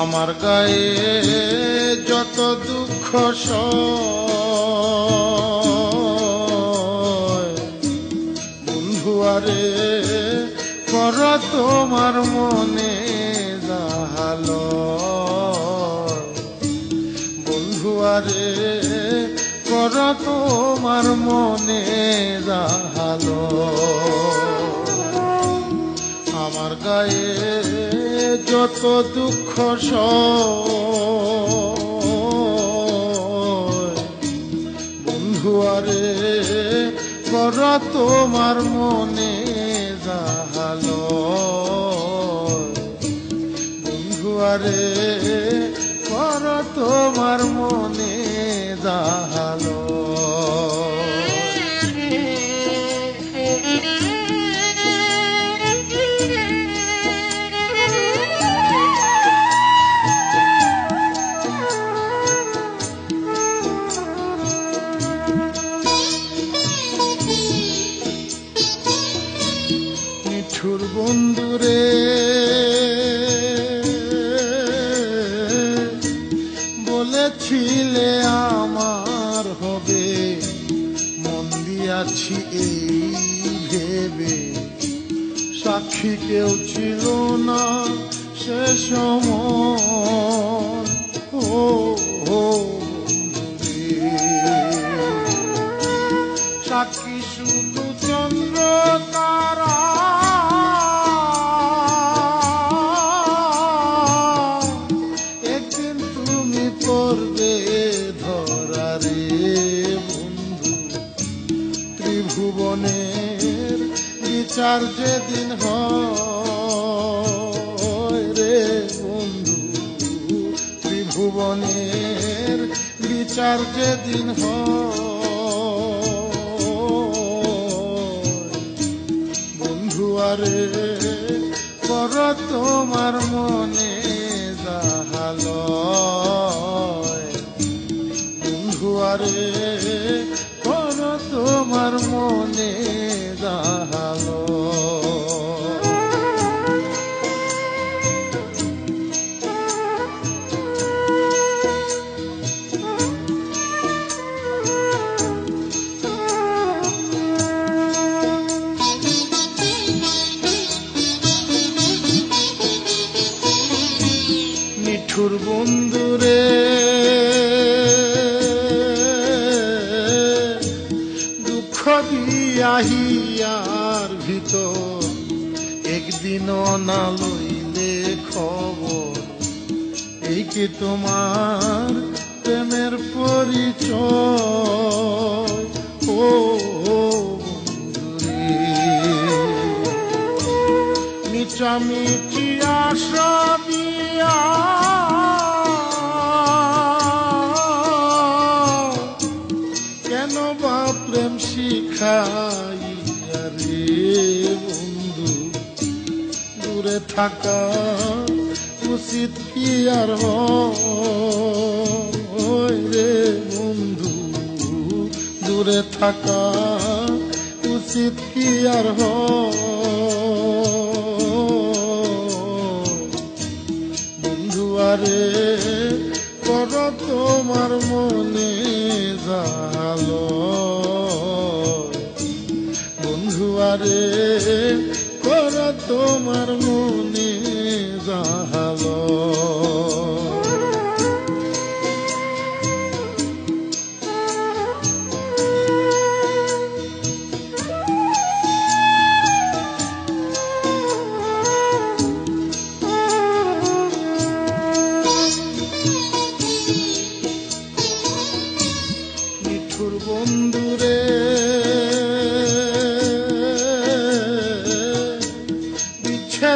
আমার গায়ে যত দুঃখ সয়, বন্ধু আরে কর তোমার মনে জাহালো। আরে কর তোমার মনে জাহালো। আমার গায়ে যত দুঃখ সয়, বন্ধু আরে কর তোমার মনে আরে কর তোমার মনে জাহালো বলেছিলে আমার হবে, মন দিয়াছি এই ভেবে। সাক্ষী কেউ ছিল না সে সময়। সাক্ষী শুধু চন্দ্র বিচার যেদিন দিন বন্ধু আরে কর তোমার মনে দাহাল বন্ধু আরে কর তোমার মনে বন্ধুরে। দুঃখ দিয়াহিয়ার ভিতর একদিন না লইলে খবর। এই কি তোমার প্রেমের পরিচয়? ও মিটামিটি আশা শিখাইয়া রে বন্ধু? দূরে থাকা উচিত কি আর রে বন্ধু? দূরে থাকা উচিত কি আর বন্ধু আরে, কর তোমার মনে জালো। বন্ধু করা তোমার মনে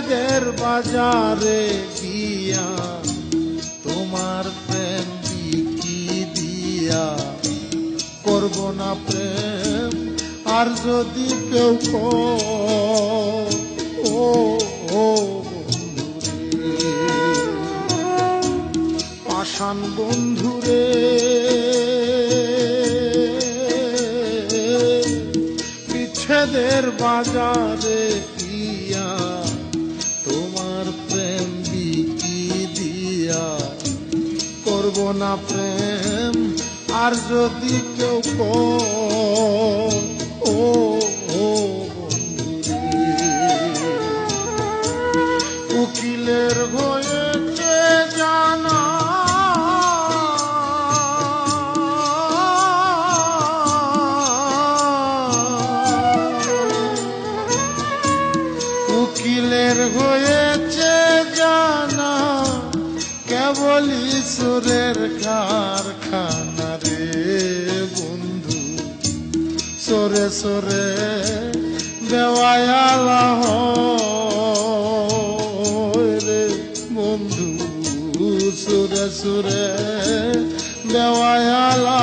রাগের বাজারে গিয়া তোমার প্রেম বিকি দিয়া করব না প্রেম, আর যদি কেউ ও ও পাষাণ বন্ধুরে পিছেদের বাজারে পিয়া না প্রেম আর যদি কেউ ও উকিলের হয়েছে জানা? উকিলের হয়েছে জানা? কেবল ঈশ্বরের কারখানা রে বন্ধু। সরে সরে দেওয়ালা রে বন্ধু। সুরে সুরে দেওয়ালা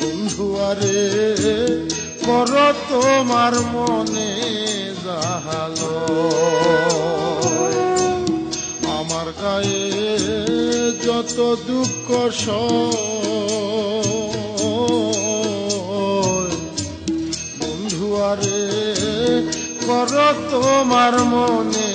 বন্ধু আরে, কর তোমার মনে। গায়ে যত দুঃখ বন্ধু আরে কর তোমার মনে